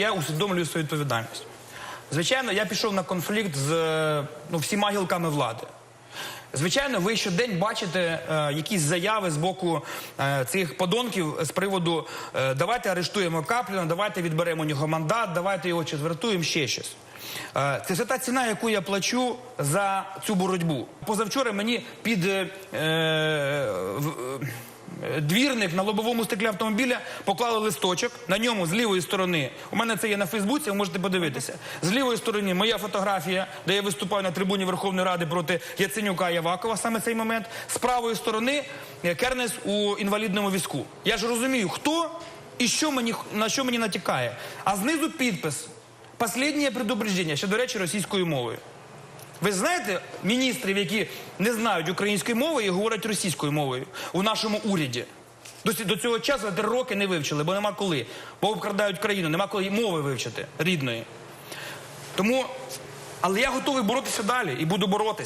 Я усвідомлюю свою відповідальність. Звичайно, я пішов на конфлікт з е, ну, всіма гілками влади. Звичайно, ви щодень бачите е, якісь заяви з боку е, цих подонків з приводу е, давайте арештуємо Капліна, давайте відберемо у нього мандат, давайте його четвертуємо, ще щось. Е, це все та ціна, яку я плачу за цю боротьбу. Позавчора мені під е, е, е, Двірник на лобовому стеклі автомобіля поклали листочок. На ньому з лівої сторони. У мене це є на Фейсбуці, ви можете подивитися. З лівої сторони моя фотографія, де я виступаю на трибуні Верховної Ради проти Яценюка і Авакова, саме цей момент. З правої сторони е, Кернес у інвалідному візку. Я ж розумію, хто і що мені на що мені натякає. А знизу підпис. Посліднє предупреждення, ще, до речі, російською мовою. Ви знаєте міністрів, які не знають української мови і говорять російською мовою у нашому уряді? До, цього часу три роки не вивчили, бо нема коли. Бо обкрадають країну, нема коли мови вивчити рідної. Тому, але я готовий боротися далі і буду боротися.